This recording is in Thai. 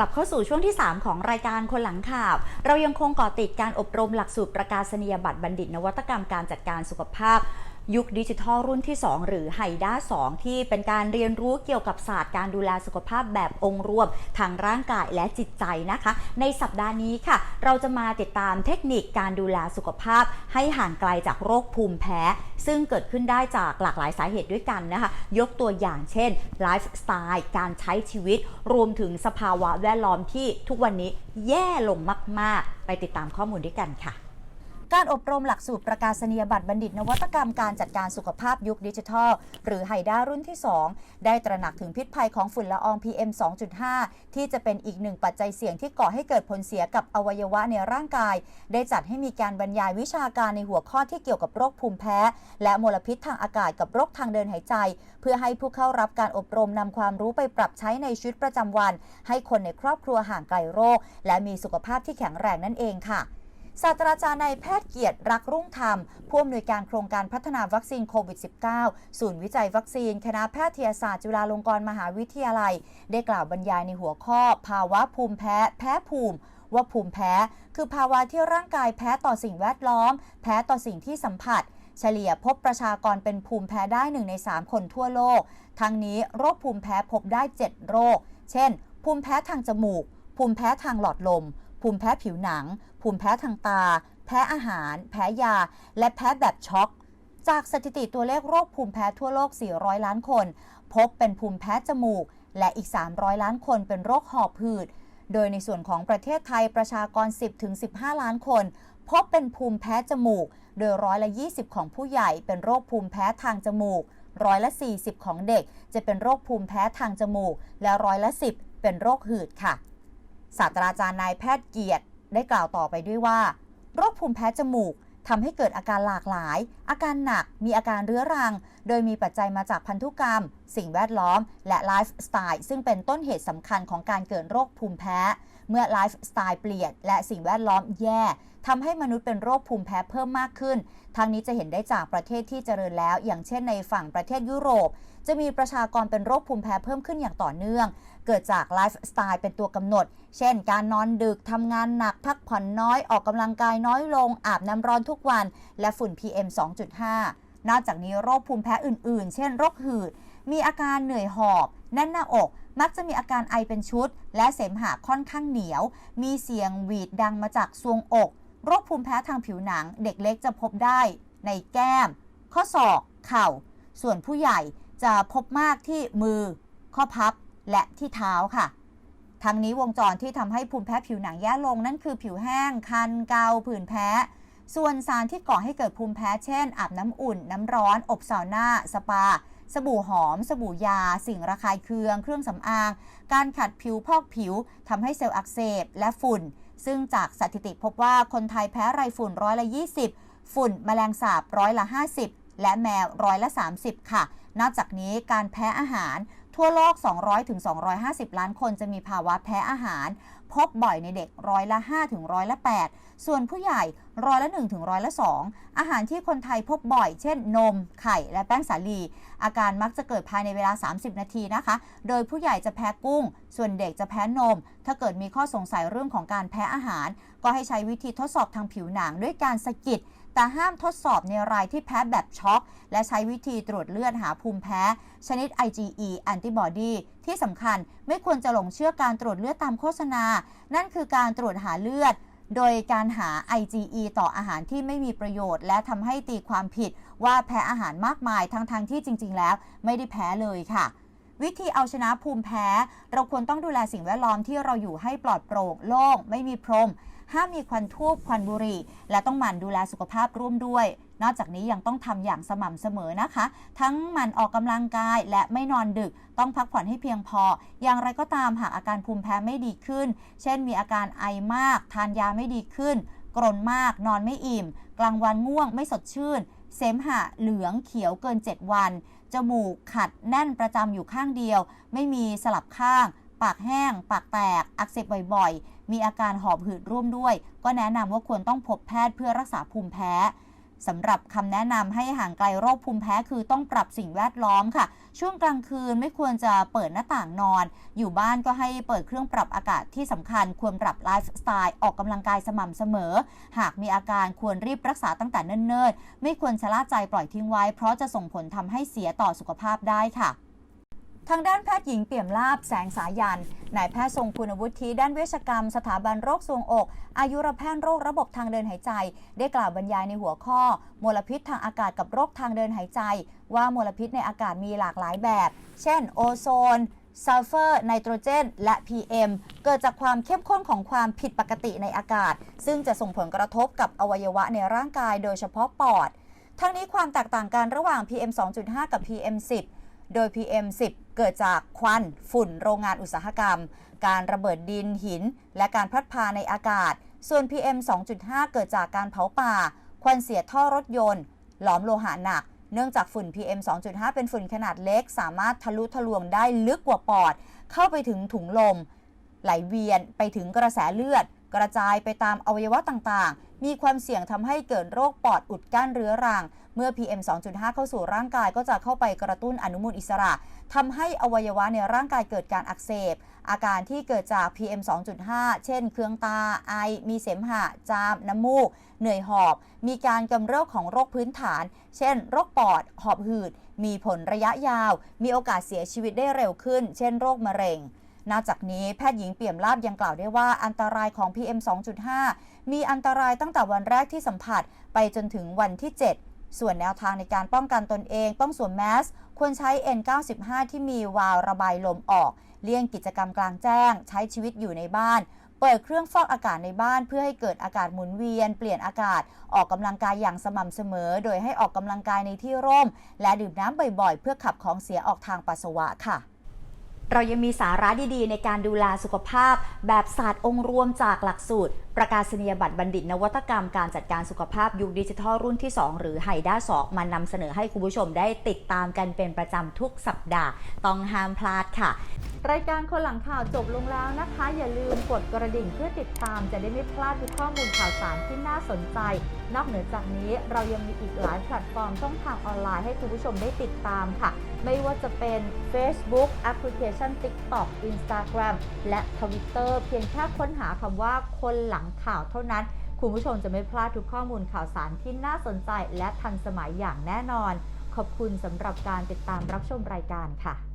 กลับเข้าสู่ช่วงที่ 3 ของรายการคนหลังข่าว เรายังคงเกาะติดการอบรมหลักสูตรประกาศนียบัตรบัณฑิตนวัตกรรมการจัดการสุขภาพ ยุคดิจิทัลรุ่นที่ 2 หรือไฮด้า2 ที่เป็นการเรียนรู้เกี่ยวกับศาสตร์การดูแลสุขภาพแบบองค์รวมทางร่างกายและจิตใจนะคะ ในสัปดาห์นี้ค่ะ เราจะมาติดตามเทคนิคการดูแลสุขภาพ ให้ห่างไกลจากโรคภูมิแพ้ ซึ่งเกิดขึ้นได้จากหลากหลายสาเหตุด้วยกันนะคะ ยกตัวอย่างเช่นไลฟ์สไตล์การใช้ชีวิต รวมถึงสภาวะแวดล้อมที่ทุกวันนี้แย่ลงมาก ๆ ไปติดตามข้อมูลด้วยกันค่ะ การอบรมหลักสูตรประกาศนียบัตรบัณฑิต นวัตกรรมการจัดการสุขภาพยุคดิจิทัล หรือไฮด้ารุ่นที่ 2 ได้ตระหนักถึงพิษภัยของฝุ่นละออง PM 2.5 ที่จะเป็นอีกหนึ่งปัจจัยเสี่ยงที่ก่อให้เกิดผลเสียกับอวัยวะในร่างกาย ได้จัดให้มีการบรรยายวิชาการในหัวข้อที่เกี่ยวกับโรคภูมิแพ้ และมลพิษทางอากาศกับโรคทางเดินหายใจ เพื่อให้ผู้เข้ารับการอบรมนำความรู้ไปปรับใช้ในชีวิตประจำวัน ให้คนในครอบครัวห่างไกลโรค และมีสุขภาพที่แข็งแรงนั่นเองค่ะ ศาสตราจารย์นายแพทย์เกียรติรักรุ่งธรรม ผู้อำนวยการโครงการพัฒนาวัคซีนโควิด -19 ศูนย์วิจัยวัคซีน คณะแพทยศาสตร์จุฬาลงกรณ์มหาวิทยาลัย ได้กล่าวบรรยายในหัวข้อ ภาวะภูมิแพ้ แพ้ภูมิว่าภูมิแพ้ คือภาวะที่ร่างกายแพ้ต่อสิ่งแวดล้อม แพ้ต่อสิ่งที่สัมผัส เฉลี่ยพบประชากรเป็นภูมิแพ้ได้1ใน 3 คนทั่วโลก ทั้งนี้โรคภูมิแพ้พบได้ 7 โรค เช่น ภูมิแพ้ทางจมูก ภูมิแพ้ทางหลอดลม ภูมิแพ้ผิวหนัง ภูมิแพ้ทางตา แพ้อาหาร แพ้ยา และแพ้แบบช็อกจากสถิติตัวเลขโรคภูมิแพ้ทั่วโลก 400 ล้านคน พบเป็นภูมิแพ้จมูก และอีก 300 ล้านคนเป็นโรคหอบหืด โดยในส่วนของประเทศไทยประชากร 10-15 ล้านคน พบเป็นภูมิแพ้จมูก โดยร้อยละ 20 ของผู้ใหญ่เป็นโรคภูมิแพ้ทางจมูก ร้อยละ 40 ของเด็ก จะเป็นโรคภูมิแพ้ทางจมูก และร้อยละ 10 เป็นโรคหืดค่ะ ศาสตราจารย์นายแพทย์เกียรติ ได้กล่าวต่อไปด้วยว่า โรคภูมิแพ้จมูกทำให้เกิดอาการหลากหลาย อาการหนัก มีอาการเรื้อรัง โดยมีปัจจัยมาจากพันธุกรรม สิ่งแวดล้อม และไลฟ์สไตล์ ซึ่งเป็นต้นเหตุสำคัญของการเกิดโรคภูมิแพ้ เมื่อไลฟ์สไตล์เปลี่ยน และสิ่งแวดล้อมแย่ทำให้มนุษย์เป็นโรคภูมิแพ้เพิ่มมากขึ้น ทางนี้จะเห็นได้จากประเทศที่เจริญแล้ว อย่างเช่นในฝั่งประเทศยุโรป จะมีประชากรเป็นโรคภูมิแพ้เพิ่มขึ้นอย่างต่อเนื่อง เกิดจากไลฟ์สไตล์เป็นตัวกำหนด เช่น การนอนดึก ทำงานหนัก พักผ่อนน้อย ออกกำลังกายน้อยลง อาบน้ำร้อนทุกวัน และฝุ่น PM 2.5 นอกจากนี้โรคภูมิแพ้อื่นๆ เช่นโรคหืด มีอาการเหนื่อยหอบ แน่นหน้าอก มักจะมีอาการไอเป็นชุด และเสมหะค่อนข้างเหนียว มีเสียงหวีดดังมาจากซวงอก โรคภูมิแพ้ทางผิวหนัง เด็กเล็กจะพบได้ในแก้ม ข้อศอก เข่า ส่วนผู้ใหญ่จะพบมากที่มือ ข้อพับ และที่เท้าค่ะทั้งนี้วงจรที่ทำให้ภูมิแพ้ผิวหนังแย่ลงนั่นคือผิวแห้ง คัน เกาผื่นแพ้ ส่วนสารที่ก่อให้เกิดภูมิแพ้เช่น อาบน้ำอุ่น น้ำร้อน อบซาวน่า สปา สบู่หอม สบู่ยา สิ่งระคายเคือง เครื่องสำอาง การขัดผิวพอกผิวทำให้เซลล์อักเสบและฝุ่น ซึ่งจากสถิติพบว่าคนไทยแพ้ไรฝุ่นร้อยละ 20 ฝุ่นแมลงสาบร้อยละ 50 และแมวร้อยละ 30 ค่ะ นอกจากนี้การแพ้อาหาร ทั่วโลก 200-250 ล้านคนจะมีภาวะแพ้อาหาร พบบ่อยในเด็กร้อยละ5ถึงร้อยละ8ส่วนผู้ใหญ่ร้อยละ1ถึงร้อยละ2อาหารที่คนไทยพบบ่อย เช่น นม ไข่ และแป้งสาลี อาการมักจะเกิดภายในเวลา 30 นาทีนะคะ โดยผู้ใหญ่จะแพ้กุ้ง ส่วนเด็กจะแพ้นม ถ้าเกิดมีข้อสงสัยเรื่องของการแพ้อาหาร ก็ให้ใช้วิธีทดสอบทางผิวหนังด้วยการสะกิดแต่ห้ามทดสอบในรายที่แพ้แบบช็อก และใช้วิธีตรวจเลือดหาภูมิแพ้ ชนิด IgE antibody ที่สำคัญไม่ควรจะหลงเชื่อการตรวจเลือดตามโฆษณา นั่นคือการตรวจหาเลือด โดยการหา IgE ต่ออาหารที่ไม่มีประโยชน์ และทำให้ตีความผิดว่าแพ้อาหารมากมายทั้งๆทที่จริง ๆ แล้ว ไม่ได้แพ้เลยค่ะวิธีเอาชนะภูมิแพ้ เราควรต้องดูแลสิ่งแวดล้อมที่เราอยู่ให้ปลอดโปร่งโล่ง ไม่มีพรม ห้ามมีควันทูบควันบุหรี่ และต้องหมั่นดูแลสุขภาพร่วมด้วย นอกจากนี้ยังต้องทำอย่างสม่ำเสมอนะคะ ทั้งหมั่นออกกำลังกายและไม่นอนดึก ต้องพักผ่อนให้เพียงพอ อย่างไรก็ตามหากอาการภูมิแพ้ไม่ดีขึ้น เช่นมีอาการไอมาก ทานยาไม่ดีขึ้น กรนมาก นอนไม่อิ่ม กลางวันง่วงไม่สดชื่น เสมหะเหลืองเขียวเกิน 7 วัน จมูกขัดแน่นประจำอยู่ข้างเดียว ไม่มีสลับข้าง ปากแห้ง ปากแตก อักเสบบ่อยๆ มีอาการหอบหืดร่วมด้วย ก็แนะนำว่าควรต้องพบแพทย์เพื่อรักษาภูมิแพ้ สำหรับคำแนะนำให้ห่างไกลโรคภูมิแพ้คือต้องปรับสิ่งแวดล้อมค่ะ ช่วงกลางคืนไม่ควรจะเปิดหน้าต่างนอน อยู่บ้านก็ให้เปิดเครื่องปรับอากาศที่สำคัญ ควรปรับไลฟ์สไตล์ออกกำลังกายสม่ำเสมอ หากมีอาการควรรีบรักษาตั้งแต่เนิ่นๆ ไม่ควรชะล่าใจปล่อยทิ้งไว้ เพราะจะส่งผลทำให้เสียต่อสุขภาพได้ค่ะ ทางด้านแพทย์หญิงเปี่ยมลาบแสงสายันนายแพทย์ทรงคุณวุฒิด้านเวชกรรม สถาบันโรคทรวงอก อายุรแพทย์โรคระบบทางเดินหายใจ ได้กล่าวบรรยายในหัวข้อ มลพิษทางอากาศกับโรคทางเดินหายใจ ว่ามลพิษในอากาศมีหลากหลายแบบ เช่น โอโซนซัลเฟอร์ไนโตรเจน และ PM เกิดจากความเข้มข้นของความผิดปกติในอากาศ ซึ่งจะส่งผลกระทบกับอวัยวะในร่างกายโดยเฉพาะปอด ทั้งนี้ความแตกต่างกันระหว่าง PM 2.5 กับ PM 10 โดย PM 10 เกิดจากควันฝุ่นโรงงานอุตสาหกรรม การระเบิดดินหิน และการพัดพาในอากาศ ส่วน PM 2.5 เกิดจากการเผาป่า ควันเสียท่อรถยนต์ หลอมโลหะหนัก เนื่องจากฝุ่น PM 2.5 เป็นฝุ่นขนาดเล็ก สามารถทะลุทะลวงได้ลึกกว่าปอด เข้าไปถึงถุงลม ไหลเวียนไปถึงกระแสเลือด กระจายไปตามอวัยวะต่างๆ มีความเสี่ยงทำให้เกิดโรคปอดอุดกั้นเรื้อรัง เมื่อ PM 2.5 เข้าสู่ร่างกายก็จะเข้าไปกระตุ้นอนุมูลอิสระทำให้อวัยวะในร่างกายเกิดการอักเสบ อาการที่เกิดจาก PM 2.5 เช่น เครืองตา ไอ มีเสมหะ จาม น้ำมูก เหนื่อยหอบ มีการกำเริบของโรคพื้นฐาน เช่น โรคปอด หอบหืด มีผลระยะยาว มีโอกาสเสียชีวิตได้เร็วขึ้น เช่น โรคมะเร็ง นอกจากนี้แพทย์หญิงเปี่ยมลาบยังกล่าวได้ว่าอันตรายของ PM 2.5 มีอันตรายตั้งแต่วันแรกที่สัมผัสไปจนถึงวันที่ 7 ส่วนแนวทางในการป้องกันตนเองต้องสวมแมส ควรใช้ N95 ที่มีวาล์วระบายลมออก เลี่ยงกิจกรรมกลางแจ้ง ใช้ชีวิตอยู่ในบ้านเปิดเครื่องฟอกอากาศในบ้านเพื่อให้เกิดอากาศหมุนเวียน เปลี่ยนอากาศออกกำลังกายอย่างสม่ำเสมอ โดยให้ออกกำลังกายในที่ร่ม และดื่มน้ำบ่อยๆ เพื่อขับของเสียออกทางปัสสาวะค่ะ เรายังมีสาระดีๆ ในการดูแลสุขภาพ แบบศาสตร์องค์รวมจากหลักสูตร ประกาศนียบัตรบัณฑิตนวัตกรรมการจัดการสุขภาพยุคดิจิทัลรุ่นที่ 2 หรือไฮด้าสมานำเสนอให้คุณผู้ชมได้ติดตามกันเป็นประจำทุกสัปดาห์ ต้องห้ามพลาดค่ะ รายการคนหลังข่าวจบลงแล้วนะคะ อย่าลืมกดกระดิ่งเพื่อติดตาม จะได้ไม่พลาดทุกข้อมูลข่าวสารที่น่าสนใจ นอกเหนือจากนี้เรายังมีอีกหลายแพลตฟอร์มช่องทางออนไลน์ให้คุณผู้ชมได้ติดตามค่ะ ไม่ว่าจะเป็น Facebook แอปพลิเคชัน TikTok Instagram และ Twitter เพียงแค่ค้นหาคำว่าคนหลังข่าวเท่านั้น คุณผู้ชมจะไม่พลาดทุกข้อมูลข่าวสารที่น่าสนใจและทันสมัยอย่างแน่นอน ขอบคุณสำหรับการติดตามรับชมรายการค่ะ